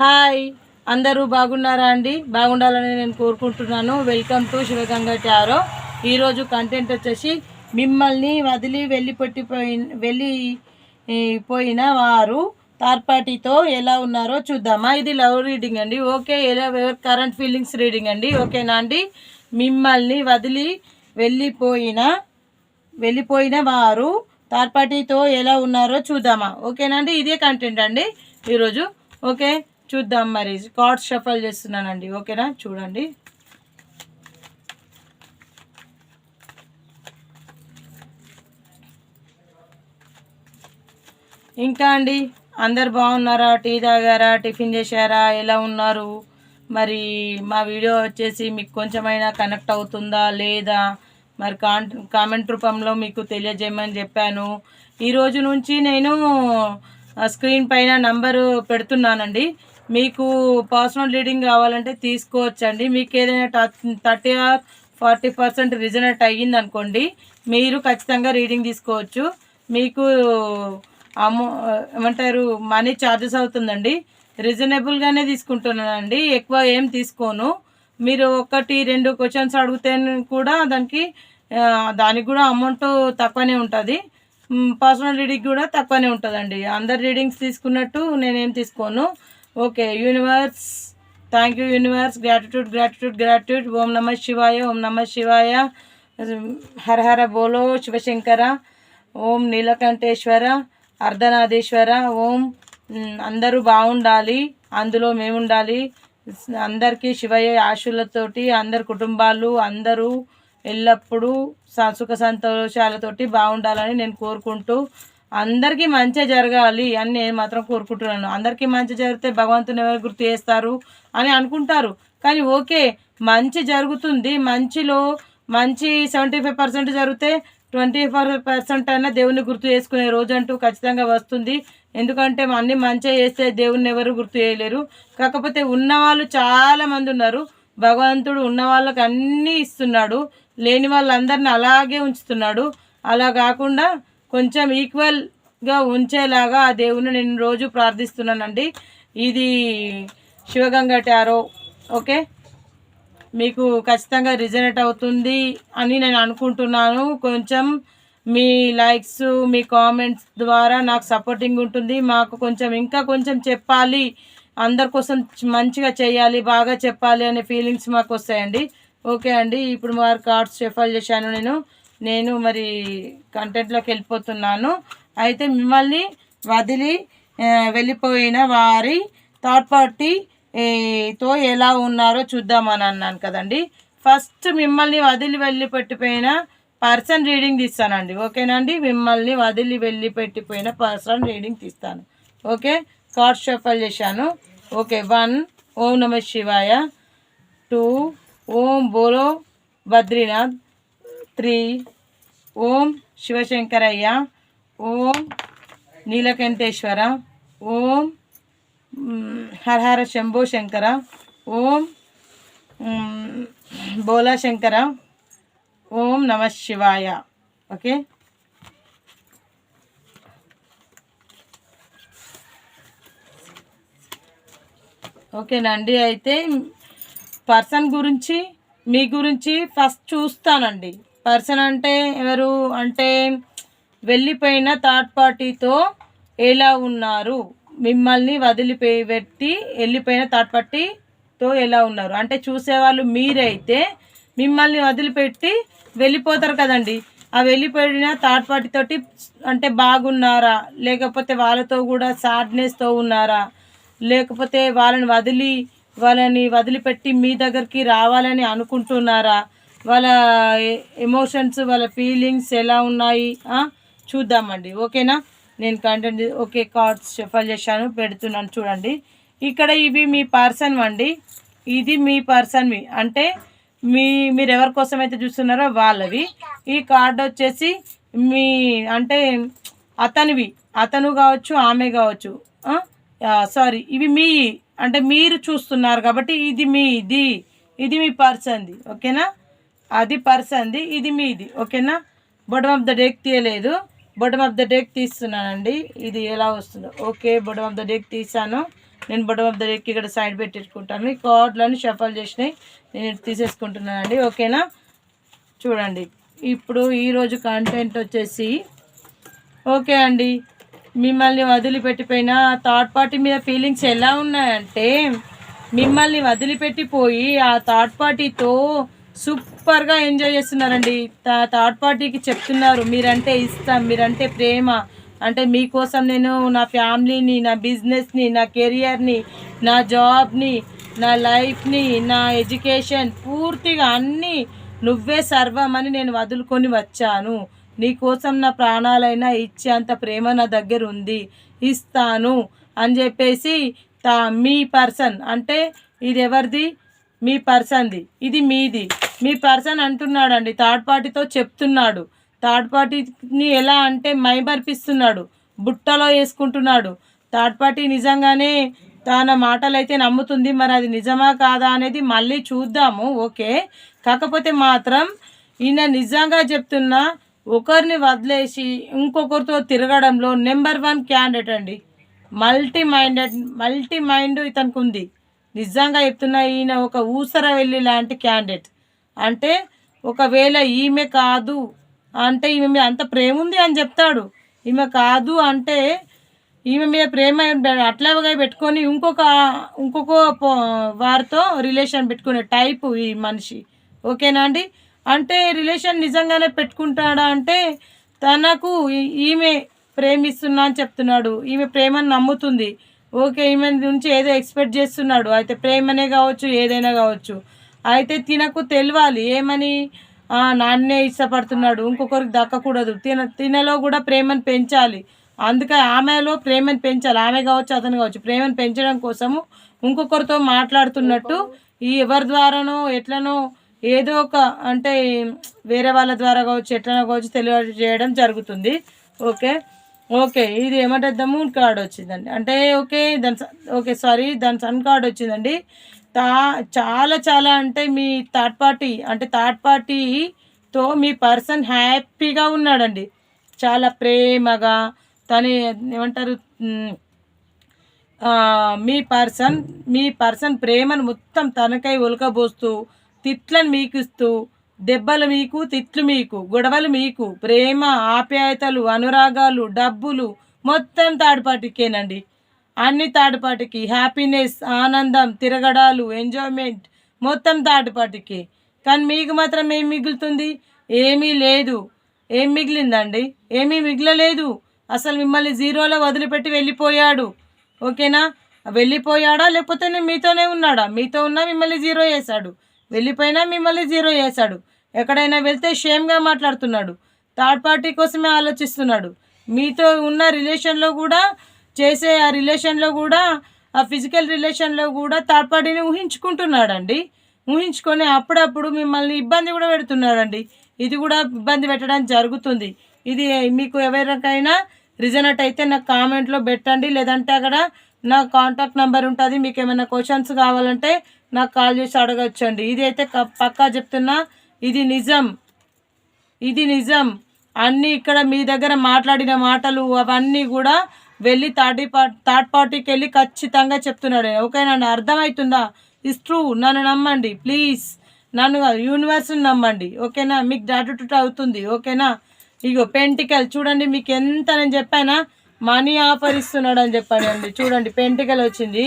Hi అందరూ బాగున్నారా అండి? బాగుండాలని నేను కోరుకుంటున్నాను. Welcome to Shivaganga tarot. ఈరోజు కంటెంట్ వచ్చేసి మిమ్మల్ని వదిలి వెళ్ళి పెట్టిపోయి వెళ్ళి పోయిన వారు తార్పాటితో పార్టీతో ఎలా ఉన్నారో చూద్దామా. ఇది లవ్ రీడింగ్ అండి. ఓకే ఎలా కరెంట్ ఫీలింగ్స్ రీడింగ్ అండి? ఓకేనా అండి? మిమ్మల్ని వదిలి వెళ్ళిపోయిన వెళ్ళిపోయిన వారు థర్డ్ పార్టీతో ఎలా ఉన్నారో చూద్దామా. ఓకేనండి ఇదే కంటెంట్ అండి ఈరోజు. ఓకే చూద్దాం మరి. కార్డ్స్ షఫల్ చేస్తున్నానండి. ఓకేనా? చూడండి. ఇంకా అండి? అందరు బాగున్నారా? టీ తాగారా? టిఫిన్ చేశారా? ఎలా ఉన్నారు? మరి మా వీడియో వచ్చేసి మీకు కొంచెమైనా కనెక్ట్ అవుతుందా? లేదా? మరి కామెంట్ రూపంలో మీకు తెలియజేయమని చెప్పాను. ఈ రోజు నుంచి నేను స్క్రీన్ పైన నంబరు పెడుతున్నానండి. మీకు పర్సనల్ రీడింగ్ కావాలంటే తీసుకోవచ్చండి. మీకు ఏదైనా thirty or forty percent resonate అయ్యింది అనుకోండి మీరు ఖచ్చితంగా రీడింగ్ తీసుకోవచ్చు. మీకు అమౌ ఏమంటారు మనీ ఛార్జెస్ అవుతుందండి. రీజనబుల్గానే తీసుకుంటున్నానండి. ఎక్కువ ఏం తీసుకోను. మీరు ఒకటి రెండు క్వశ్చన్స్ అడిగితే కూడా దానికి దానికి కూడా అమౌంట్ తక్కువనే ఉంటుంది. పర్సనల్ రీడింగ్ కూడా తక్కువనే ఉంటుందండి. అందరు రీడింగ్స్ తీసుకున్నట్టు నేనేం తీసుకోను. Okay universe thank you universe gratitude gratitude gratitude Om Namah Shivaya Om నమ శివాయ. హర హర బోలో శివశంకర. ఓం నీలకంఠేశ్వర అర్ధనాథేశ్వర ఓం అందరూ బాగుండాలి. అందులో మేము ఉండాలి అందరికీ శివయ్య ఆశులతోటి అందరి కుటుంబాలు అందరూ ఎల్లప్పుడూ స- సుఖ సంతోషాలతోటి బాగుండాలని నేను కోరుకుంటూ అందరికీ మంచి జరగాలి అని నేను మాత్రం కోరుకుంటున్నాను. అందరికీ మంచి జరిగితే భగవంతుని ఎవరు గుర్తు చేస్తారు అని అనుకుంటారు. కానీ ఓకే మంచి జరుగుతుంది. మంచిలో మంచి సెవెంటీ ఫైవ్ పర్సెంట్ జరిగితే ట్వంటీ ఫైవ్ పర్సెంట్ అయినా దేవుని గుర్తు చేసుకునే రోజు అంటూ ఖచ్చితంగా వస్తుంది. ఎందుకంటే అన్ని మంచిగా చేస్తే దేవుణ్ణి ఎవరు గుర్తు చేయలేరు. కాకపోతే ఉన్నవాళ్ళు చాలా మంది ఉన్నారు. భగవంతుడు ఉన్న వాళ్ళకి అన్నీ ఇస్తున్నాడు. లేని వాళ్ళందరిని అలాగే ఉంచుతున్నాడు. అలా కాకుండా కొంచెం ఈక్వల్గా ఉంచేలాగా ఆ దేవుని నేను రోజు ప్రార్థిస్తున్నానండి. ఇది శివగంగ టారో ఓకే? మీకు ఖచ్చితంగా రిజనేట్ అవుతుంది అని నేను అనుకుంటున్నాను. కొంచెం మీ లైక్స్ మీ కామెంట్స్ ద్వారా నాకు సపోర్టింగ్ ఉంటుంది. మాకు కొంచెం ఇంకా కొంచెం చెప్పాలి. అందరి కోసం మంచిగా చేయాలి బాగా చెప్పాలి అనే ఫీలింగ్స్ మాకు వస్తాయండి. ఓకే అండి. ఇప్పుడు మరి కార్డ్స్ షఫల్ చేశాను నేను. నేను మరి కంటెంట్లోకి వెళ్ళిపోతున్నాను. అయితే మిమ్మల్ని వదిలి వెళ్ళిపోయిన వారి థర్డ్ పార్టీ తో ఎలా ఉన్నారో చూద్దామని అన్నాను కదండి. ఫస్ట్ మిమ్మల్ని వదిలి వెళ్ళి పెట్టిపోయిన పర్సన్ రీడింగ్ తీస్తానండి ఓకేనండి మిమ్మల్ని వదిలి వెళ్ళి పెట్టిపోయిన పర్సన్ రీడింగ్ తీస్తాను. ఓకే? కార్డ్ షఫల్ చేశాను. ఓకే వన్ ఓం నమ శివాయ. టూ ఓం బోలో బద్రీనాథ్. త్రీ. ఓం శివశంకరయ్య. ఓం నీలకంఠేశ్వర. ఓం హరహర శంభో శంకర. ఓం బోలా శంకర. ఓం నమ శివాయ. ఓకే? ఓకేనండి అయితే పర్సన్ గురించి మీ గురించి ఫస్ట్ చూస్తానండి. పర్సన్ అంటే ఎవరు? అంటే వెళ్ళిపోయిన థర్డ్ పార్టీతో ఎలా ఉన్నారు? మిమ్మల్ని వదిలిపోయి పెట్టి వెళ్ళిపోయిన థర్డ్ పార్టీతో ఎలా ఉన్నారు? అంటే చూసేవాళ్ళు మీరైతే మిమ్మల్ని వదిలిపెట్టి వెళ్ళిపోతారు కదండి. ఆ వెళ్ళిపోయిన థర్డ్ పార్టీతో అంటే బాగున్నారా? లేకపోతే వాళ్ళతో కూడా సాడ్నెస్తో ఉన్నారా? లేకపోతే వాళ్ళని వదిలి వాళ్ళని వదిలిపెట్టి మీ దగ్గరికి రావాలని అనుకుంటున్నారా? వాళ్ళ ఎమోషన్స్ వాళ్ళ ఫీలింగ్స్ ఎలా ఉన్నాయి చూద్దామండి. ఓకేనా? నేను కంటెంట్ ఓకే కార్డ్స్ షఫల్ చేశాను పెడుతున్నాను చూడండి. ఇక్కడ ఇవి మీ పర్సన్ అండి. ఇది మీ పర్సన్వి అంటే మీ మీరు ఎవరి కోసం అయితే చూస్తున్నారో వాళ్ళవి. ఈ కార్డ్ వచ్చేసి మీ అంటే అతనివి. అతను కావచ్చు ఆమె కావచ్చు సారీ ఇవి మీ అంటే మీరు చూస్తున్నారు కాబట్టి ఇది మీది. ఇది మీ పర్సన్ది ఓకేనా? అది పర్సన్ది ఇది మీది. ఓకేనా? బొటమ్ ఆఫ్ ద డేక్ తీయలేదు. బొటమ్ ఆఫ్ ద డేక్ తీస్తున్నానండి. ఇది ఎలా వస్తుందో. Okay bottom of the deck తీసాను. నేను బొటమ్ ఆఫ్ ద డేక్ ఇక్కడ సైడ్ పెట్టేసుకుంటాను. ఈ కార్డులను షఫల్ చేసినాయి. నేను తీసేసుకుంటున్నానండి. ఓకేనా? చూడండి. ఇప్పుడు ఈరోజు కంటెంట్ వచ్చేసి ఓకే అండి. మిమ్మల్ని వదిలిపెట్టిపోయిన థర్డ్ పార్టీ మీద ఫీలింగ్స్ ఎలా ఉన్నాయంటే మిమ్మల్ని వదిలిపెట్టిపోయి ఆ థర్డ్ పార్టీతో సూపర్గా ఎంజాయ్ చేస్తున్నారండి. థర్డ్ పార్టీకి చెప్తున్నారు. మీరంటే ఇష్టం మీరంటే ప్రేమ. అంటే మీకోసం నేను నా ఫ్యామిలీని నా బిజినెస్ని నా కెరియర్ని నా జాబ్ని నా లైఫ్ని నా ఎడ్యుకేషన్ పూర్తిగా అన్నీ నువ్వే సర్వం అని నేను వదులుకొని వచ్చాను. నీకోసం నా ప్రాణాలైనా ఇచ్చేంత ప్రేమ నా దగ్గర ఉంది. ఇస్తాను అని చెప్పేసి తా మీ పర్సన్ అంటే ఇది ఎవరిది మీ పర్సన్ది. ఇది మీది. మీ పర్సన్ అంటున్నాడండి థర్డ్ పార్టీతో చెప్తున్నాడు. థర్డ్ పార్టీని ఎలా అంటే మైమర్పిస్తున్నాడు బుట్టలో వేసుకుంటున్నాడు. థర్డ్ పార్టీ నిజంగానే తన మాటలు అయితే నమ్ముతుంది మరి అది నిజమా కాదా అనేది మళ్ళీ చూద్దాము ఓకే? కాకపోతే మాత్రం ఈయన నిజంగా చెప్తున్నా ఒకరిని వదిలేసి ఇంకొకరితో తిరగడంలో నెంబర్ వన్ క్యాండిడేట్ అండి. మల్టీ మైండెడ్ మల్టీ మైండ్ ఇతనికి ఉంది. నిజంగా చెప్తున్నా ఈయన ఒక ఊసర వెళ్ళి లాంటి క్యాండిడేట్. అంటే ఒకవేళ ఈమె కాదు అంటే ఈమె మీద అంత ప్రేమ ఉంది అని చెప్తాడు. ఈమె కాదు అంటే ఈమె మీద ప్రేమ అట్లాగా పెట్టుకొని ఇంకొక ఇంకొక వారితో రిలేషన్ పెట్టుకునే టైపు ఈ మనిషి. ఓకేనా అండి? అంటే రిలేషన్ నిజంగానే పెట్టుకుంటాడా అంటే తనకు ఈమె ప్రేమిస్తున్నా అని చెప్తున్నాడు. ఈమె ప్రేమను నమ్ముతుంది. ఓకే ఈమె నుంచి ఏదో ఎక్స్పెక్ట్ చేస్తున్నాడు. అయితే ప్రేమనే కావచ్చు ఏదైనా కావచ్చు. అయితే తినకు తెలియాలి ఏమని? నాన్నే ఇష్టపడుతున్నాడు. ఇంకొకరికి దక్కకూడదు. తిన తినలో కూడా ప్రేమను పెంచాలి. అందుకే ఆమెలో ప్రేమను పెంచాలి. ఆమె కావచ్చు అతను కావచ్చు. ప్రేమను పెంచడం కోసము ఇంకొకరితో మాట్లాడుతున్నట్టు ఈ ఎవరి ద్వారానో ఎట్లనో ఏదో ఒక అంటే వేరే వాళ్ళ ద్వారా కావచ్చు ఎట్లనో కావచ్చు తెలియజేయడం జరుగుతుంది. ఓకే? ఓకే ఇది ఏమంటే ద మూన్ కార్డ్ వచ్చిందండి. అంటే ఓకే దాని ఓకే సారీ దాని సన్ కార్డ్ వచ్చిందండి. తా చాలా చాలా అంటే మీ థర్డ్ పార్టీ అంటే థర్డ్ పార్టీతో మీ పర్సన్ హ్యాపీగా ఉన్నాడండి. చాలా ప్రేమగా తను ఏమంటారు మీ పర్సన్ మీ పర్సన్ ప్రేమను మొత్తం తనకై ఉలకబోస్తూ తిట్లను మీకు ఇస్తూ దెబ్బలు మీకు తిట్లు మీకు గొడవలు మీకు ప్రేమ ఆప్యాయతలు అనురాగాలు డబ్బులు మొత్తం థర్డ్ పార్టీకేనండి. అన్ని తాటిపాటికి హ్యాపీనెస్ ఆనందం తిరగడాలు ఎంజాయ్మెంట్ మొత్తం తాటిపాటికి. కానీ మీకు మాత్రం ఏం మిగులుతుంది? ఏమీ లేదు. ఏం మిగిలిందండి? ఏమీ మిగలలేదు. అసలు మిమ్మల్ని జీరోలో వదిలిపెట్టి వెళ్ళిపోయాడు. ఓకేనా? వెళ్ళిపోయాడా? లేకపోతే నేను మీతోనే ఉన్నాడా? మీతో ఉన్నా మిమ్మల్ని జీరో చేశాడు. వెళ్ళిపోయినా మిమ్మల్ని జీరో చేశాడు. ఎక్కడైనా వెళ్తే షేమ్గా మాట్లాడుతున్నాడు. థర్డ్ పార్టీ కోసమే ఆలోచిస్తున్నాడు. మీతో ఉన్న రిలేషన్లో కూడా చేసే ఆ రిలేషన్లో కూడా ఆ ఫిజికల్ రిలేషన్లో కూడా థర్డ్ పార్టీని ఊహించుకుంటున్నాడండి. ఊహించుకొని అప్పుడప్పుడు మిమ్మల్ని ఇబ్బంది కూడా పెడుతున్నాడండి. ఇది కూడా ఇబ్బంది పెట్టడం జరుగుతుంది. ఇది మీకు ఎవరికైనా రిజనట్ అయితే నాకు కామెంట్లో పెట్టండి. లేదంటే అక్కడ నా కాంటాక్ట్ నెంబర్ ఉంటుంది. మీకు ఏమైనా క్వశ్చన్స్ కావాలంటే నాకు కాల్ చేసి అడగచ్చండి. ఇది అయితే క- పక్కా చెప్తున్నా ఇది నిజం. ఇది నిజం. అన్నీ ఇక్కడ మీ దగ్గర మాట్లాడిన మాటలు అవన్నీ కూడా వెళ్ళి థర్డ్ పార్టీ థర్డ్ పార్టీకి వెళ్ళి ఖచ్చితంగా చెప్తున్నాడు. ఓకేనండి అర్థమవుతుందా ఇస్ ట్రూ నన్ను నమ్మండి. ప్లీజ్ నన్ను యూనివర్స్ని నమ్మండి. ఓకేనా మీకు గ్రాటిట్యూడ్ అవుతుంది. ఓకేనా ఇగో పెంటికల్ చూడండి మీకు ఎంత నేను చెప్పానా? మనీ ఆఫర్ ఇస్తున్నాడు అని చెప్పానండి. చూడండి పెంటికల్ వచ్చింది.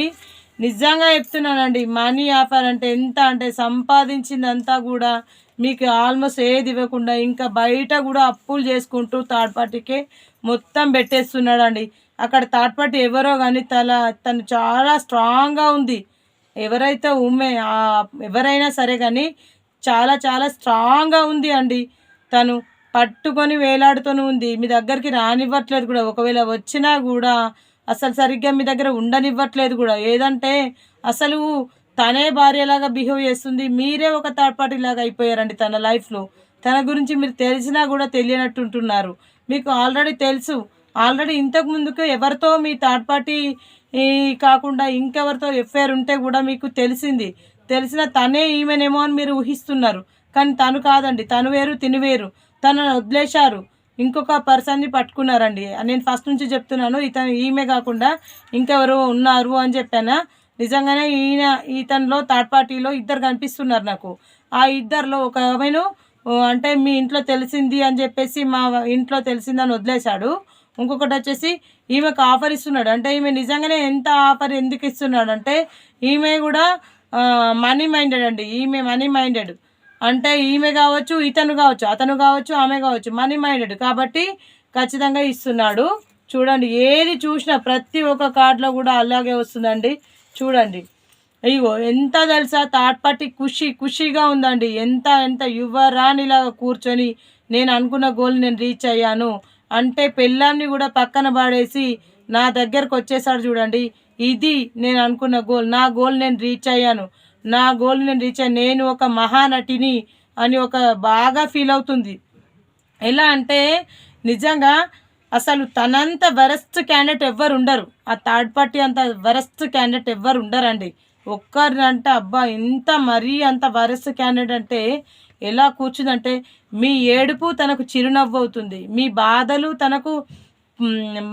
నిజంగా చెప్తున్నానండి మనీ ఆఫర్ అంటే ఎంత? అంటే సంపాదించిందంతా కూడా మీకు ఆల్మోస్ట్ ఏది ఇవ్వకుండా ఇంకా బయట కూడా అప్పులు చేసుకుంటూ థర్డ్ పార్టీకే మొత్తం పెట్టేస్తున్నాడండి. అక్కడ థర్డ్ పార్టీ ఎవరో కానీ తల తను చాలా స్ట్రాంగ్గా ఉంది. ఎవరైతే ఉమ్మే ఎవరైనా సరే కానీ చాలా చాలా స్ట్రాంగ్గా ఉంది అండి. తను పట్టుకొని వేలాడుతూనే ఉంది. మీ దగ్గరికి రానివ్వట్లేదు కూడా. ఒకవేళ వచ్చినా కూడా అసలు సరిగ్గా మీ దగ్గర ఉండనివ్వట్లేదు కూడా. ఏదంటే అసలు తనే భార్యలాగా బిహేవ్ చేస్తుంది. మీరే ఒక థర్డ్ పార్టీ లాగా అయిపోయారండి తన లైఫ్లో. తన గురించి మీరు తెలిసినా కూడా తెలియనట్టు ఉంటున్నారు. మీకు ఆల్రెడీ తెలుసు. ఆల్రెడీ ఇంతకు ముందుకు ఎవరితో మీ థర్డ్ పార్టీ కాకుండా ఇంకెవరితో ఎఫ్ఐఆర్ ఉంటే కూడా మీకు తెలిసింది. తెలిసిన తనే ఈమెనేమో అని మీరు ఊహిస్తున్నారు. కానీ తను కాదండి. తను వేరు తిను వేరు. తనను వదిలేశారు. ఇంకొక పర్సన్ని పట్టుకున్నారండి. నేను ఫస్ట్ నుంచి చెప్తున్నాను ఇతను ఈమె కాకుండా ఇంకెవరు ఉన్నారు అని చెప్పానా? నిజంగానే ఈయన ఇతనిలో థర్డ్ పార్టీలో ఇద్దరు కనిపిస్తున్నారు నాకు. ఆ ఇద్దరిలో ఒక ఆమెను అంటే మీ ఇంట్లో తెలిసింది అని చెప్పేసి మా ఇంట్లో తెలిసిందని వదిలేశాడు. ఇంకొకటి వచ్చేసి ఈమెకు ఆఫర్ ఇస్తున్నాడు. అంటే ఈమె నిజంగానే ఎంత ఆఫర్ ఎందుకు ఇస్తున్నాడు అంటే ఈమె కూడా మనీ మైండెడ్ అండి. ఈమె మనీ మైండెడ్ అంటే ఈమె కావచ్చు ఇతను కావచ్చు అతను కావచ్చు ఆమె కావచ్చు మనీ మైండెడ్ కాబట్టి ఖచ్చితంగా ఇస్తున్నాడు. చూడండి ఏది చూసినా ప్రతి ఒక్క కార్డులో కూడా అలాగే వస్తుందండి. చూడండి. అయ్యో ఎంత తెలుసా? థర్డ్ పార్టీ ఖుషి ఖుషిగా ఉందండి. ఎంత ఎంత యువరానిలాగా కూర్చొని నేను అనుకున్న గోల్ నేను రీచ్ అయ్యాను. అంటే పెళ్ళాన్ని కూడా పక్కన పాడేసి నా దగ్గరకు వచ్చేసాడు చూడండి. ఇది నేను అనుకున్న గోల్. నా గోల్ నేను రీచ్ అయ్యాను. నా గోల్ నేను రీచ్ అయ్యాను. నేను ఒక మహానటిని అని ఒక బాగా ఫీల్ అవుతుంది. ఎలా అంటే నిజంగా అసలు తనంత వరస్ట్ క్యాండిడేట్ ఎవ్వరు ఉండరు. ఆ థర్డ్ పార్టీ అంత వరస్ట్ క్యాండిడేట్ ఎవ్వరు ఉండరండి. ఒక్కరినంటే అబ్బా ఇంత మరీ అంత వరస్ట్ క్యాండిడేట్ అంటే ఎలా కూర్చుందంటే మీ ఏడుపు తనకు చిరునవ్వు అవుతుంది. మీ బాధలు తనకు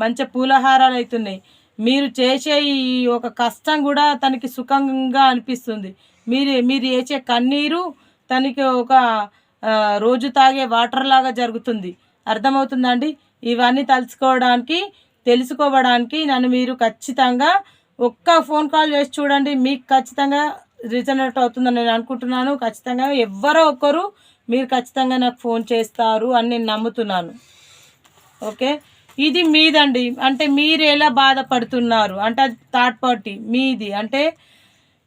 మంచి పూలహారాలు అవుతున్నాయి. మీరు చేసే ఈ ఒక కష్టం కూడా తనకి సుఖంగా అనిపిస్తుంది. మీరు మీరు చేసే కన్నీరు తనకి ఒక రోజు తాగే వాటర్ లాగా జరుగుతుంది. అర్థమవుతుందండి? ఇవన్నీ తలుచుకోవడానికి తెలుసుకోవడానికి నన్ను మీరు ఖచ్చితంగా ఒక్క ఫోన్ కాల్ చేసి చూడండి. మీకు ఖచ్చితంగా రిజనరేట్ అవుతుందని నేను అనుకుంటున్నాను. ఖచ్చితంగా ఎవరో ఒకరు మీరు ఖచ్చితంగా నాకు ఫోన్ చేస్తారు అని నేను నమ్ముతున్నాను. ఓకే? ఇది మీదండి. అంటే మీరు ఎలా బాధపడుతున్నారు? అంటే అది థర్డ్ పార్టీ మీది. అంటే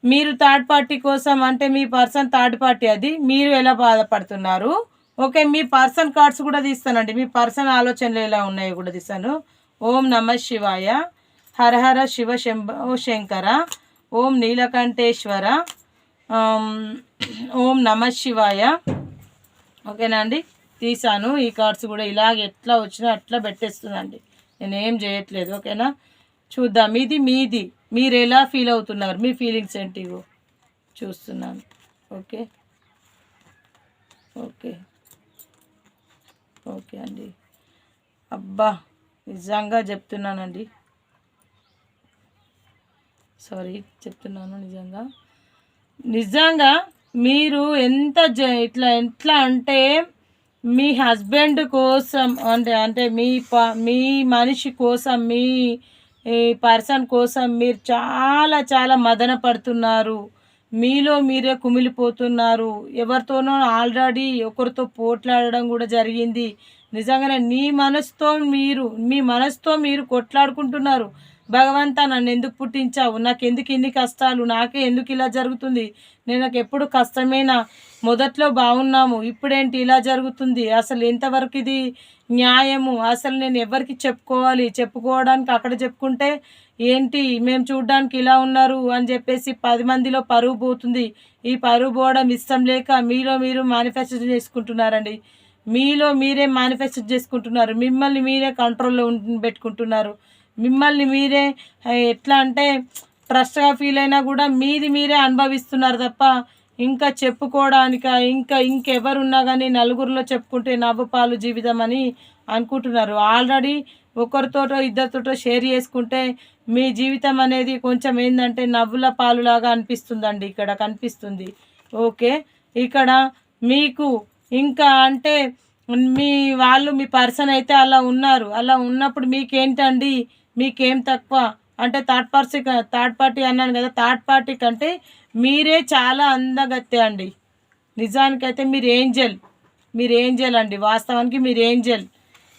మీరు థర్డ్ పార్టీ కోసం అంటే మీ పర్సన్ థర్డ్ పార్టీ అది మీరు ఎలా బాధపడుతున్నారు? ఓకే మీ పర్సన్ కార్డ్స్ కూడా తీస్తానండి. మీ పర్సన్ ఆలోచనలు ఎలా ఉన్నాయో కూడా తీస్తాను. ఓం నమ శివాయ. హర హర శివ ఓ శంకర. ఓం నీలకంఠేశ్వర ఓం నమ శివాయ. ఓకేనా అండి? తీసాను. ఈ కార్డ్స్ కూడా ఇలాగ ఎట్లా వచ్చినా అట్లా పెట్టేస్తుందండి. నేను ఏం చేయట్లేదు. ఓకేనా? చూద్దాం. ఇది మీది. మీరు ఎలా ఫీల్ అవుతున్నారు? మీ ఫీలింగ్స్ ఏంటి చూస్తున్నాను. ఓకే? ఓకే. ఓకే అండి. అబ్బా! నిజంగా చెప్తున్నానండి. సారీ చెప్తున్నాను నిజంగా. నిజంగా మీరు ఎంత జ ఇట్లా ఎట్లా అంటే మీ హస్బెండ్ కోసం అంటే అంటే మీ ప మీ మనిషి కోసం మీ పర్సన్ కోసం మీరు చాలా చాలా మదన పడుతున్నారు. మీలో మీరే కుమిలిపోతున్నారు. ఎవరితోనో ఆల్రెడీ ఒకరితో పోట్లాడడం కూడా జరిగింది. నిజంగానే నీ మనసుతో మీరు మీ మనసుతో మీరు కొట్లాడుకుంటున్నారు. భగవంతా నన్ను ఎందుకు పుట్టించావు? నాకు ఎందుకు ఇన్ని కష్టాలు? నాకే ఎందుకు ఇలా జరుగుతుంది? నేను నాకు ఎప్పుడు కష్టమేనా? మొదట్లో బాగున్నాము ఇప్పుడేంటి ఇలా జరుగుతుంది? అసలు ఎంతవరకు ఇది న్యాయము? అసలు నేను ఎవరికి చెప్పుకోవాలి? చెప్పుకోవడానికి అక్కడ చెప్పుకుంటే ఏంటి? మేము చూడడానికి ఇలా ఉన్నారు అని చెప్పేసి పది మందిలో పరువు పోతుంది. ఈ పరువు పోవడం ఇష్టం లేక మీలో మీరు మేనిఫెస్టో చేసుకుంటున్నారండి. మీలో మీరే మేనిఫెస్టో చేసుకుంటున్నారు. మిమ్మల్ని మీరే కంట్రోల్లో పెట్టుకుంటున్నారు. మిమ్మల్ని మీరే ఎట్లా అంటే ట్రస్ట్గా ఫీల్ అయినా కూడా మీది మీరే అనుభవిస్తున్నారు తప్ప ఇంకా చెప్పుకోవడానిక ఇంకా ఇంకెవరున్నా కానీ నలుగురిలో చెప్పుకుంటే నవ్వుపాలు జీవితం అని అనుకుంటున్నారు. ఆల్రెడీ ఒకరితోటో ఇద్దరితోటో షేర్ చేసుకుంటే మీ జీవితం అనేది కొంచెం ఏంటంటే నవ్వుల పాలులాగా అనిపిస్తుందండి ఇక్కడ కనిపిస్తుంది. ఓకే ఇక్కడ మీకు ఇంకా అంటే మీ వాళ్ళు మీ పర్సన్ అయితే అలా ఉన్నారు. అలా ఉన్నప్పుడు మీకేంటండి? మీకేం తక్కువ? అంటే థర్డ్ పార్టీ థర్డ్ పార్టీ అన్నాను కదా థర్డ్ పార్టీ కంటే మీరే చాలా అందగత్తే అండి. నిజానికైతే మీరు ఏంజల్ మీరు ఏంజల్ అండి. వాస్తవానికి మీరు ఏంజల్.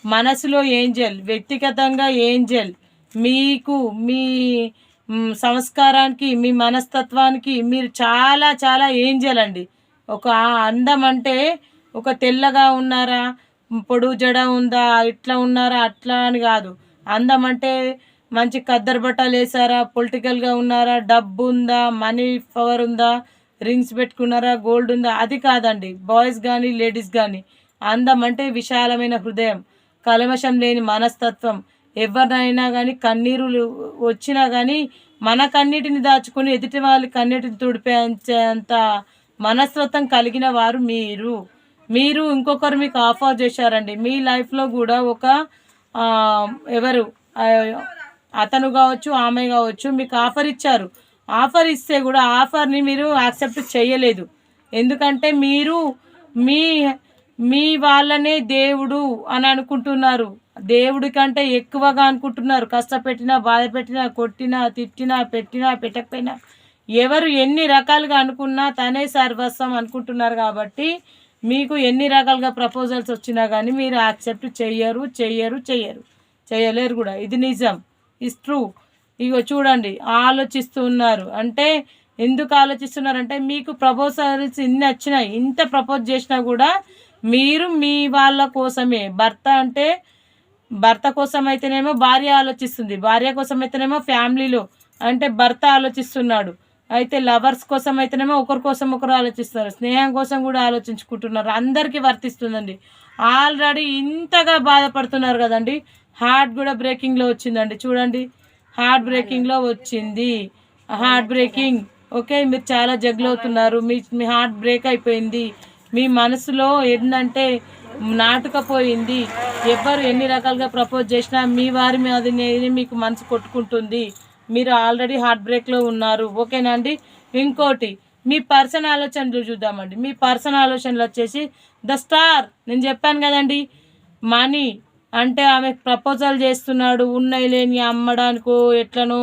మనసులో ఏంజల్ వ్యక్తిగతంగా ఏంజల్. మీకు మీ సంస్కారానికి మీ మనస్తత్వానికి మీరు చాలా చాలా ఏంజల్ అండి. ఒక అందం అంటే ఒక తెల్లగా ఉన్నారా? పొడుగు జడ ఉందా? ఇట్లా ఉన్నారా? అట్లా అని కాదు. అందం అంటే మంచి కద్దరు బట్టలు వేసారా? పొలిటికల్గా ఉన్నారా? డబ్బు ఉందా మనీ పవర్ ఉందా? రింగ్స్ పెట్టుకున్నారా? గోల్డ్ ఉందా? అది కాదండి. బాయ్స్ కానీ లేడీస్ కానీ అందం అంటే విశాలమైన హృదయం. కలమషం లేని మనస్తత్వం. ఎవరినైనా కానీ కన్నీరులు వచ్చినా కానీ మన కన్నీటిని దాచుకొని ఎదుటి వాళ్ళ కన్నీటిని తుడిపేంత మనస్తత్వం కలిగిన వారు మీరు. మీరు ఇంకొకరు మీకు ఆఫర్ చేశారండి. మీ లైఫ్లో కూడా ఒక ఎవరు? అతను కావచ్చు ఆమె కావచ్చు మీకు ఆఫర్ ఇచ్చారు. ఆఫర్ ఇస్తే కూడా ఆఫర్ని మీరు యాక్సెప్ట్ చేయలేదు. ఎందుకంటే మీరు మీ మీ వాళ్ళనే దేవుడు అని అనుకుంటున్నారు. దేవుడి కంటే ఎక్కువగా అనుకుంటున్నారు. కష్టపెట్టినా బాధ పెట్టినా కొట్టినా తిట్టినా పెట్టినా పెట్టకపోయినా. ఎవరు ఎన్ని రకాలుగా అనుకున్నా తనే సర్వస్వం అనుకుంటున్నారు కాబట్టి మీకు ఎన్ని రకాలుగా ప్రపోజల్స్ వచ్చినా కానీ మీరు యాక్సెప్ట్ చెయ్యరు చెయ్యరు చెయ్యరు. చేయలేరు కూడా. ఇది నిజం. ఇస్ ట్రూ ఇగో చూడండి ఆలోచిస్తూ ఉన్నారు అంటే ఎందుకు ఆలోచిస్తున్నారంటే మీకు ప్రపోజల్స్ ఇన్ని వచ్చినాయి ఇంత ప్రపోజ్ చేసినా కూడా మీరు మీ వాళ్ళ కోసమే. భర్త అంటే భర్త కోసం అయితేనేమో భార్య ఆలోచిస్తుంది. భార్య కోసం అయితేనేమో ఫ్యామిలీలో అంటే భర్త ఆలోచిస్తున్నాడు. అయితే లవర్స్ కోసం అయితేనేమో ఒకరి కోసం ఒకరు ఆలోచిస్తారు. స్నేహం కోసం కూడా ఆలోచించుకుంటున్నారు. అందరికీ వర్తిస్తుందండి. ఆల్రెడీ ఇంతగా బాధపడుతున్నారు కదండి. హార్ట్ కూడా బ్రేకింగ్లో వచ్చిందండి. చూడండి. హార్ట్ బ్రేకింగ్లో వచ్చింది. హార్ట్ బ్రేకింగ్ ఓకే మీరు చాలా జగ్లు అవుతున్నారు. మీ మీ హార్ట్ బ్రేక్ అయిపోయింది. మీ మనసులో ఏంటంటే నాటుకపోయింది. ఎవరు ఎన్ని రకాలుగా ప్రపోజ్ చేసినా మీ వారి మీద మీకు మనసు కొట్టుకుంటుంది. మీరు ఆల్రెడీ హార్ట్ బ్రేక్లో ఉన్నారు. ఓకేనా అండి? ఇంకోటి మీ పర్సన్ ఆలోచనలు చూద్దామండి. మీ పర్సన్ ఆలోచనలు వచ్చేసి ద స్టార్! నేను చెప్పాను కదండి. మనీ అంటే ఆమె ప్రపోజల్ చేస్తున్నాడు. ఉన్నాయి లేని అమ్మడానికో ఎట్లనో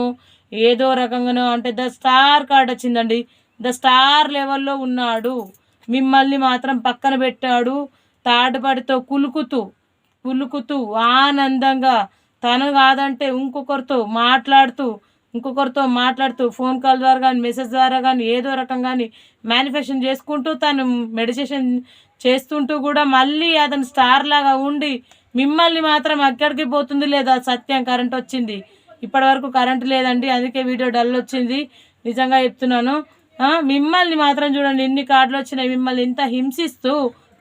ఏదో రకంగానో అంటే ద స్టార్ కార్డ్ వచ్చిందండి. ద స్టార్ లెవెల్లో ఉన్నాడు. మిమ్మల్ని మాత్రం పక్కన పెట్టాడు. తాడుపడితో కులుకుతూ కులుకుతూ ఆనందంగా తను కాదంటే ఇంకొకరితో మాట్లాడుతూ ఇంకొకరితో మాట్లాడుతూ ఫోన్ కాల్ ద్వారా కానీ మెసేజ్ ద్వారా కానీ ఏదో రకం కానీ మేనిఫెస్టేషన్ చేసుకుంటూ తను మెడిటేషన్ చేస్తుంటూ కూడా మళ్ళీ అతను స్టార్ లాగా ఉండి మిమ్మల్ని మాత్రం అక్కడికి పోతుంది లేదా సత్యం కరెంట్ వచ్చింది. ఇప్పటి వరకు కరెంట్ లేదండి అందుకే వీడియో డల్ వచ్చింది. నిజంగా చెప్తున్నాను. మిమ్మల్ని మాత్రం చూడండి ఎన్ని కార్డులు వచ్చినాయి మిమ్మల్ని ఇంత హింసిస్తూ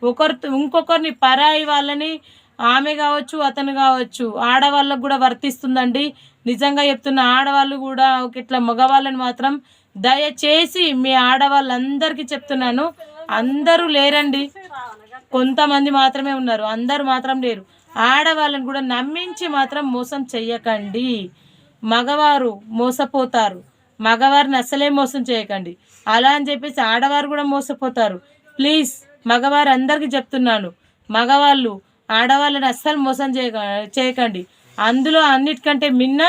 ఒకరితో ఇంకొకరిని పరాయి వాళ్ళని ఆమె కావచ్చు అతను కావచ్చు ఆడవాళ్ళకు కూడా వర్తిస్తుందండి. నిజంగా చెప్తున్న ఆడవాళ్ళు కూడా ఒక ఇట్లా మగవాళ్ళని మాత్రం దయచేసి మీ ఆడవాళ్ళందరికీ చెప్తున్నాను. అందరూ లేరండి. కొంతమంది మాత్రమే ఉన్నారు. అందరూ మాత్రం లేరు. ఆడవాళ్ళని కూడా నమ్మించి మాత్రం మోసం చెయ్యకండి. మగవారు మోసపోతారు. మగవారిని అసలే మోసం చేయకండి అలా అని చెప్పేసి ఆడవారు కూడా మోసపోతారు. ప్లీజ్ మగవారు అందరికీ చెప్తున్నాను. మగవాళ్ళు ఆడవాళ్ళని అస్సలు మోసం చేయక చేయకండి. అందులో అన్నిటికంటే మిన్న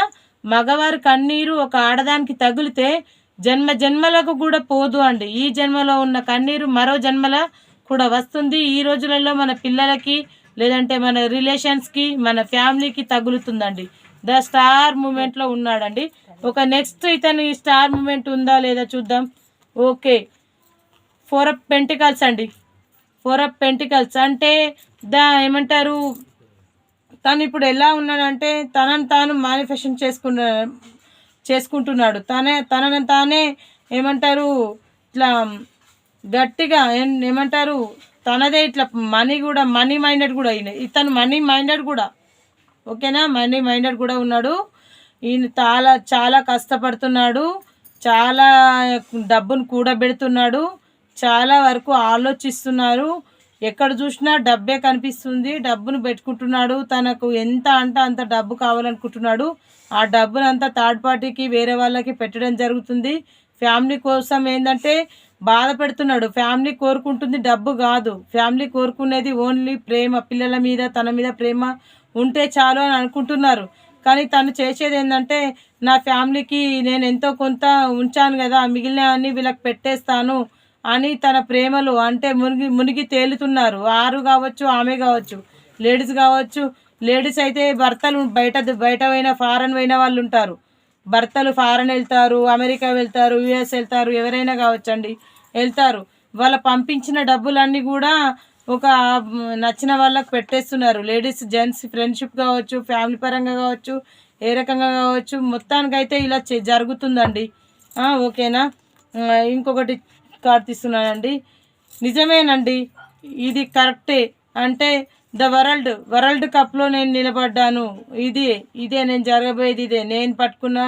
మగవారి కన్నీరు ఒక ఆడదానికి తగిలితే జన్మ జన్మలకు కూడా పోదు అండి. ఈ జన్మలో ఉన్న కన్నీరు మరో జన్మల కూడా వస్తుంది. ఈ రోజులలో మన పిల్లలకి లేదంటే మన రిలేషన్స్కి మన ఫ్యామిలీకి తగులుతుందండి. ద స్టార్ మూమెంట్లో ఉన్నాడండి. ఒక నెక్స్ట్ ఇతని స్టార్ మూమెంట్ ఉందా లేదా చూద్దాం. ఓకే. ఫోర్ ఆఫ్ పెంటికల్స్ అండి. ఫోర్ ఆఫ్ పెంటికల్స్ అంటే ద ఏమంటారు? తను ఇప్పుడు ఎలా ఉన్నాడంటే తనని తాను మేనిఫెస్టన్ చేసుకున్న చేసుకుంటున్నాడు. తనే తనని తానే ఏమంటారు ఇట్లా గట్టిగా ఏం- ఏమంటారు తనదే ఇట్లా మనీ కూడా మనీ మైండెడ్ కూడా అయినాయి ఇతను మనీ మైండెడ్ కూడా. ఓకేనా? మనీ మైండెడ్ కూడా ఉన్నాడు. ఈయన చాలా చాలా కష్టపడుతున్నాడు. చాలా డబ్బును కూడబెడుతున్నాడు. చాలా వరకు ఆలోచిస్తున్నారు. ఎక్కడ చూసినా డబ్బే కనిపిస్తుంది. డబ్బును పెట్టుకుంటున్నాడు. తనకు ఎంత అంటే అంత డబ్బు కావాలనుకుంటున్నాడు. ఆ డబ్బునంతా థర్డ్ పార్టీకి వేరే వాళ్ళకి పెట్టడం జరుగుతుంది. ఫ్యామిలీ కోసం ఏంటంటే బాధ పెడుతున్నాడు. ఫ్యామిలీ కోరుకుంటుంది డబ్బు కాదు. ఫ్యామిలీ కోరుకునేది ఓన్లీ ప్రేమ. పిల్లల మీద తన మీద ప్రేమ ఉంటే చాలు అని అనుకుంటున్నారు. కానీ తను చేసేది ఏంటంటే నా ఫ్యామిలీకి నేను ఎంతో కొంత ఉంచాను కదా మిగిలిన అన్ని వీళ్ళకి పెట్టేస్తాను. అని తన ప్రేమలు అంటే మునిగి మునిగి తేలుతున్నారు. ఆరు కావచ్చు ఆమె కావచ్చు లేడీస్ కావచ్చు. లేడీస్ అయితే భర్తలు బయట బయట పోయిన ఫారెన్ పోయిన వాళ్ళు ఉంటారు. భర్తలు ఫారెన్ వెళ్తారు అమెరికా వెళ్తారు యుఎస్ వెళ్తారు ఎవరైనా కావచ్చండి వెళ్తారు. వాళ్ళ పంపించిన డబ్బులన్నీ కూడా ఒక నచ్చిన వాళ్ళకి పెట్టేస్తున్నారు. లేడీస్ జెంట్స్ ఫ్రెండ్షిప్ కావచ్చు ఫ్యామిలీ పరంగా కావచ్చు ఏ రకంగా కావచ్చు మొత్తానికైతే ఇలా చే- జరుగుతుందండి. ఓకేనా? ఇంకొకటి కార్డ్ తీస్తున్నానండి నిజమేనండి. ఇది కరెక్టే. అంటే ద వరల్డ్ వరల్డ్ కప్లో నేను నిలబడ్డాను. ఇది ఇదే నేను జరగబోయేది ఇదే. నేను పట్టుకున్న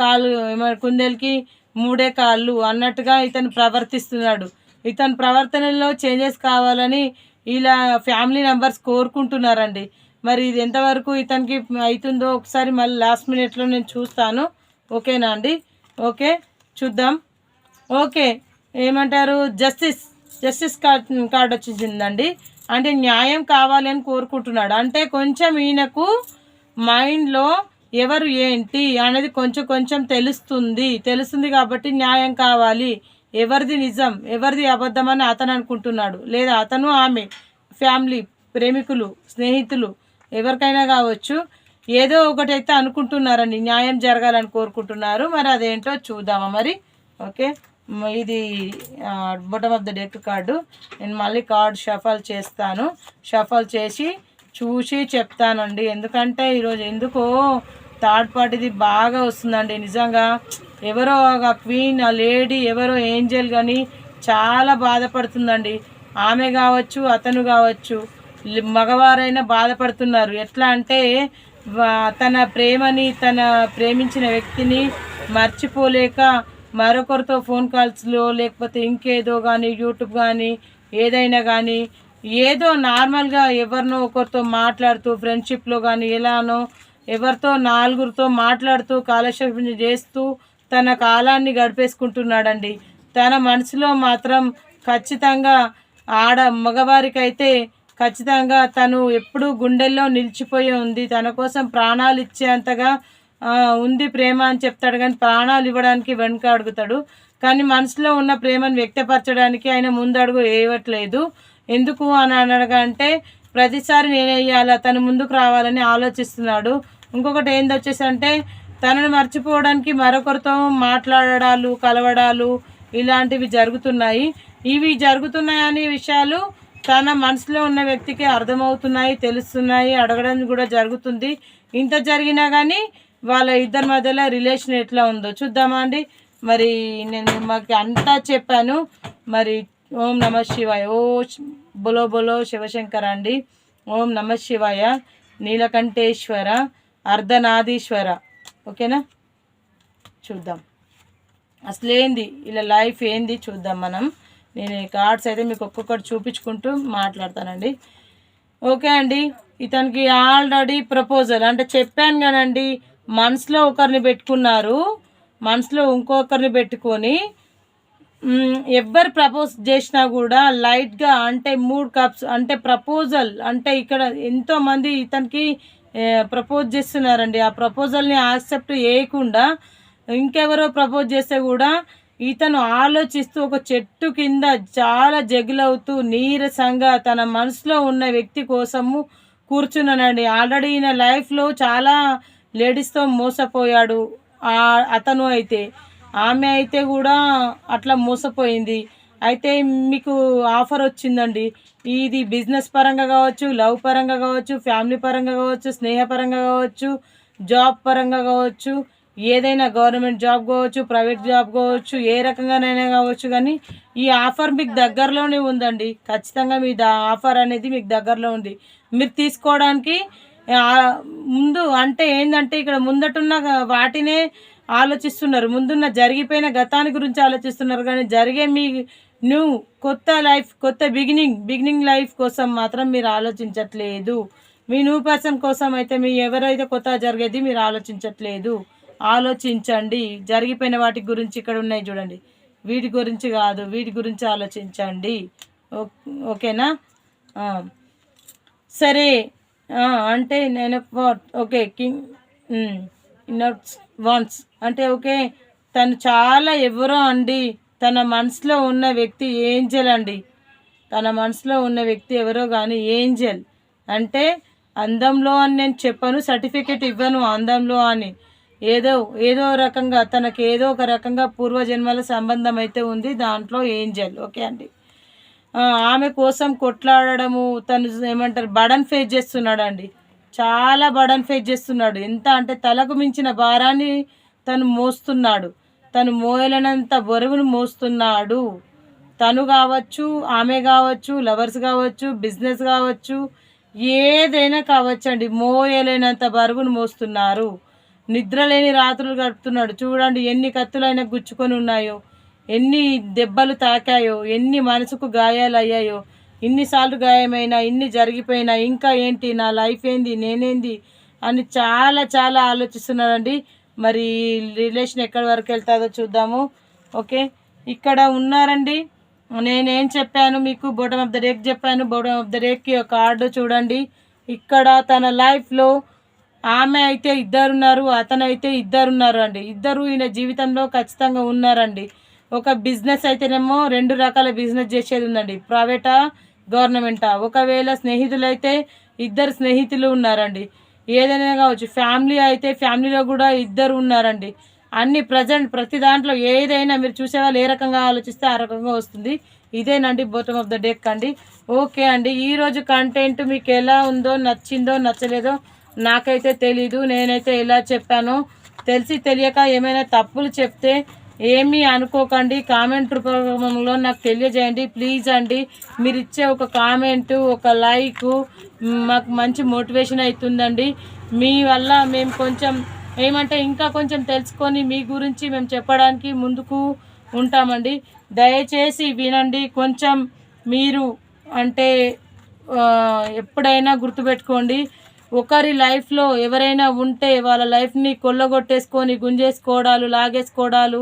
కాలు కుందేలకి కుందేలుకి మూడే కాళ్ళు అన్నట్టుగా ఇతను ప్రవర్తిస్తున్నాడు. ఇతని ప్రవర్తనలో చేంజెస్ కావాలని ఇలా ఫ్యామిలీ మెంబర్స్ కోరుకుంటున్నారండి. మరి ఇది ఎంతవరకు ఇతనికి అవుతుందో ఒకసారి మళ్ళీ లాస్ట్ మినిట్లో నేను చూస్తాను. ఓకేనా అండి? ఓకే చూద్దాం. ఓకే. ఏమంటారు? జస్టిస్ జస్టిస్ కార్డ్ కార్డ్ వచ్చిందండి అంటే న్యాయం కావాలి అని కోరుకుంటున్నాడు. అంటే కొంచెం ఈయనకు మైండ్లో ఎవరు ఏంటి అనేది కొంచెం కొంచెం తెలుస్తుంది. తెలుస్తుంది కాబట్టి న్యాయం కావాలి. ఎవరిది నిజం ఎవరిది అబద్ధం అని అతను అనుకుంటున్నాడు. లేదా అతను ఆమె ఫ్యామిలీ ప్రేమికులు స్నేహితులు ఎవరికైనా కావచ్చు ఏదో ఒకటైతే అనుకుంటున్నారండి. న్యాయం జరగాలని కోరుకుంటున్నారు. మరి అదేంటో చూద్దామా మరి? ఓకే. ఇది bottom of the deck card నేను మళ్ళీ కార్డు షఫల్ చేస్తాను. షఫల్ చేసి చూసి చెప్తానండి. ఎందుకంటే ఈరోజు ఎందుకో థర్డ్ పార్టీది బాగా వస్తుందండి. నిజంగా ఎవరో ఆ క్వీన్ ఆ లేడీ ఎవరో ఏంజల్ కానీ చాలా బాధపడుతుందండి. ఆమె కావచ్చు అతను కావచ్చు. మగవారైనా బాధపడుతున్నారు. ఎట్లా అంటే తన ప్రేమని తన ప్రేమించిన వ్యక్తిని మర్చిపోలేక మరొకరితో ఫోన్ కాల్స్లో లేకపోతే ఇంకేదో కానీ యూట్యూబ్ కానీ ఏదైనా కానీ ఏదో నార్మల్గా ఎవరినో ఒకరితో మాట్లాడుతూ ఫ్రెండ్షిప్లో కానీ ఎలానో ఎవరితో నాలుగురితో మాట్లాడుతూ కాలక్షేపం చేస్తూ తన కాలాన్ని గడిపేసుకుంటున్నాడండి. తన మనసులో మాత్రం ఖచ్చితంగా ఆడ మగవారికైతే ఖచ్చితంగా తను ఎప్పుడూ గుండెల్లో నిలిచిపోయి ఉంది. తన కోసం ప్రాణాలు ఇచ్చేంతగా ఉంది ప్రేమ అని చెప్తాడు కానీ ప్రాణాలు ఇవ్వడానికి వెనుక అడుగుతాడు. కానీ మనసులో ఉన్న ప్రేమను వ్యక్తపరచడానికి ఆయన ముందడుగు వేయట్లేదు. ఎందుకు అని అనగా ప్రతిసారి నేనేయాలి తను ముందుకు రావాలని ఆలోచిస్తున్నాడు. ఇంకొకటి ఏంది వచ్చేసి అంటే తనను మర్చిపోవడానికి మరొకరితో మాట్లాడడాలు కలవడాలు ఇలాంటివి జరుగుతున్నాయి. ఇవి జరుగుతున్నాయనే విషయాలు తన మనసులో ఉన్న వ్యక్తికి అర్థమవుతున్నాయి తెలుస్తున్నాయి అడగడం కూడా జరుగుతుంది. ఇంత జరిగినా కానీ వాళ్ళ ఇద్దరి మధ్యలో రిలేషన్ ఎట్లా ఉందో చూద్దామా అండి మరి నేను మాకు అంతా చెప్పాను. మరి ఓం నమ శివాయ. ఓ బొలో బొలో శివశంకర అండి. ఓం నమ శివాయ. నీలకంఠేశ్వర అర్ధనాదీశ్వర. ఓకేనా? చూద్దాం. అసలు ఏంది? ఇలా లైఫ్ ఏంది? చూద్దాం మనం. నేను కార్డ్స్ అయితే మీకు ఒక్కొక్కటి చూపించుకుంటూ మాట్లాడతానండి. ఓకే అండి. ఇతనికి ఆల్రెడీ ప్రపోజల్. అంటే చెప్పాను కానండి మనసులో ఒకరిని పెట్టుకున్నారు మనసులో ఇంకొకరిని పెట్టుకొని ఎవరు ప్రపోజ్ చేసినా కూడా లైట్గా అంటే మూడు కప్స్ అంటే ప్రపోజల్ అంటే ఇక్కడ ఎంతోమంది ఇతనికి ప్రపోజ్ చేస్తున్నారండి. ఆ ప్రపోజల్ని యాక్సెప్ట్ చేయకుండా ఇంకెవరో ప్రపోజ్ చేస్తే కూడా ఇతను ఆలోచిస్తూ ఒక చెట్టు కింద చాలా జగిలవుతూ నీరసంగా తన మనసులో ఉన్న వ్యక్తి కోసము కూర్చున్నానండి ఆల్రెడీ ఈయన లైఫ్లో చాలా లేడీస్తో మోసపోయాడు. అతను అయితే ఆమె అయితే కూడా అట్లా మోసపోయింది. అయితే మీకు ఆఫర్ వచ్చిందండి. ఇది బిజినెస్ పరంగా కావచ్చు లవ్ పరంగా కావచ్చు ఫ్యామిలీ పరంగా కావచ్చు స్నేహపరంగా కావచ్చు జాబ్ పరంగా కావచ్చు ఏదైనా గవర్నమెంట్ జాబ్ కావచ్చు ప్రైవేట్ జాబ్ కావచ్చు ఏ రకంగానైనా కావచ్చు కానీ ఈ ఆఫర్ మీకు దగ్గరలోనే ఉందండి. ఖచ్చితంగా మీ ఆఫర్ అనేది మీకు దగ్గరలో ఉంది. మీరు తీసుకోవడానికి ముందు అంటే ఏంటంటే ఇక్కడ ముందటున్న వాటినే ఆలోచిస్తున్నారు. ముందున్న జరిగిపోయిన గతాన్ని గురించి ఆలోచిస్తున్నారు. కానీ జరిగే మీ న్యూ కొత్త లైఫ్ కొత్త బిగినింగ్ బిగినింగ్ లైఫ్ కోసం మాత్రం మీరు ఆలోచించట్లేదు. మీ న్యూ పర్సన్ కోసం అయితే మీ ఎవరైతే కొత్త జరిగేది మీరు ఆలోచించట్లేదు. ఆలోచించండి. జరిగిపోయిన వాటి గురించి ఇక్కడ ఉన్నాయి చూడండి. వీటి గురించి కాదు వీటి గురించి ఆలోచించండి. ఓకేనా? సరే. అంటే నేను వాట్ ఓకే కింగ్ ఇన్నర్స్ వాన్స్ అంటే ఓకే తను చాలా ఎవరో అండి. తన మనసులో ఉన్న వ్యక్తి ఏంజల్ అండి. తన మనసులో ఉన్న వ్యక్తి ఎవరో కానీ ఏంజల్. అంటే అందంలో అని నేను చెప్పను సర్టిఫికేట్ ఇవ్వను అందంలో అని. ఏదో ఏదో రకంగా తనకి ఏదో ఒక రకంగా పూర్వజన్మల సంబంధం అయితే ఉంది దాంట్లో ఏంజల్. ఓకే అండి? ఆమె కోసం కొట్లాడడము తను ఏమంటారు బడన్ ఫేస్ చేస్తున్నాడు అండి చాలా బడన్ ఫేస్ చేస్తున్నాడు. ఎంత అంటే తలకు మించిన భారాన్ని తను మోస్తున్నాడు. తను మోయలేనంత బరువును మోస్తున్నాడు. తను కావచ్చు ఆమె కావచ్చు లవర్స్ కావచ్చు బిజినెస్ కావచ్చు ఏదైనా కావచ్చు అండి మోయలేనంత బరువును మోస్తున్నారు. నిద్ర లేని రాత్రులు గడుపుతున్నాడు. చూడండి ఎన్ని కత్తులైనా గుచ్చుకొని ఉన్నాయో. ఎన్ని దెబ్బలు తాకాయో ఎన్ని మనసుకు గాయాలు అయ్యాయో ఇన్నిసార్లు గాయమైనా ఇన్ని జరిగిపోయినా ఇంకా ఏంటి నా లైఫ్ ఏంది నేనేంది అని చాలా చాలా ఆలోచిస్తున్నారండి. మరి రిలేషన్ ఎక్కడి వరకు వెళ్తుందో చూద్దాము. ఓకే? ఇక్కడ ఉన్నారండి. నేనేం చెప్పాను మీకు? బోటమ్ ఆఫ్ ద రేక్ చెప్పాను. బోటమ్ ఆఫ్ ద రేక్కి ఒక కార్డు చూడండి. ఇక్కడ తన లైఫ్లో ఆమె అయితే ఇద్దరున్నారు అతను అయితే ఇద్దరున్నారు అండి. ఇద్దరు ఈయన జీవితంలో ఖచ్చితంగా ఉన్నారండి. ఒక బిజినెస్ అయితేనేమో రెండు రకాల బిజినెస్ చేసేది ఉందండి. ప్రైవేటా గవర్నమెంటా? ఒకవేళ స్నేహితులైతే ఇద్దరు స్నేహితులు ఉన్నారండి. ఏదైనా కావచ్చు ఫ్యామిలీ అయితే ఫ్యామిలీలో కూడా ఇద్దరు ఉన్నారండి. అన్ని ప్రజెంట్ ప్రతి దాంట్లో ఏదైనా మీరు చూసేవాళ్ళు ఏ రకంగా ఆలోచిస్తే ఆ రకంగా వస్తుంది. ఇదేనండి బోటమ్ ఆఫ్ ద డెక్ అండి. ఓకే అండి ఈరోజు కంటెంట్ మీకు ఎలా ఉందో నచ్చిందో నచ్చలేదో నాకైతే తెలీదు. నేనైతే ఎలా చెప్పానో తెలిసి తెలియక ఏమైనా తప్పులు చెప్తే ఏమీ అనుకోకండి. కామెంట్ రూపంలో నాకు తెలియజేయండి. ప్లీజ్ అండి. మీరు ఇచ్చే ఒక కామెంటు ఒక లైక్ మాకు మంచి మోటివేషన్ అవుతుందండి. మీ వల్ల మేము కొంచెం ఏమంటే ఇంకా కొంచెం తెలుసుకొని మీ గురించి మేము చెప్పడానికి ముందుకు ఉంటామండి. దయచేసి వినండి. కొంచెం మీరు అంటే ఎప్పుడైనా గుర్తుపెట్టుకోండి. ఒకరి లైఫ్లో ఎవరైనా ఉంటే వాళ్ళ లైఫ్ని కొల్లగొట్టేసుకొని గుంజేసుకోవడాలు లాగేసుకోవడాలు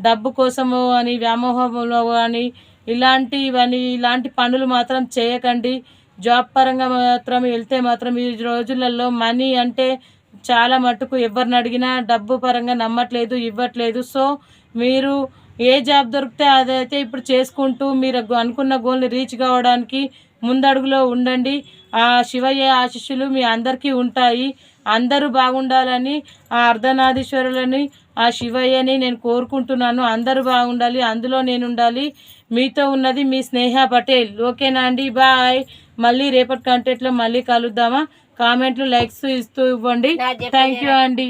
డబ్బు కోసము అని వ్యామోహంలో అని ఇలాంటివని ఇలాంటి పనులు మాత్రం చేయకండి. జాబ్ పరంగా మాత్రం వెళ్తే మాత్రం ఈ రోజులలో మనీ అంటే చాలా మటుకు ఎవరిని అడిగినా డబ్బు పరంగా నమ్మట్లేదు ఇవ్వట్లేదు. సో మీరు ఏ జాబ్ దొరికితే అదైతే ఇప్పుడు చేసుకుంటూ మీరు అనుకున్న గోల్ని రీచ్ కావడానికి ముందడుగులో ఉండండి. ఆ శివయ్య ఆశిష్యులు మీ అందరికీ ఉంటాయి. అందరూ బాగుండాలని ఆ అర్ధనాదీశ్వరులని ఆ శివయ్యని నేను కోరుకుంటున్నాను. అందరూ బాగుండాలి అందులో నేను ఉండాలి మీతో ఉన్నది మీ స్నేహ పటేల్. ఓకేనా అండి? బాయ్. మళ్ళీ రేపటి కంటెంట్లో మళ్ళీ కలుద్దామా? కామెంట్లు లైక్స్ ఇస్తూ ఇవ్వండి. థ్యాంక్ యూ అండి.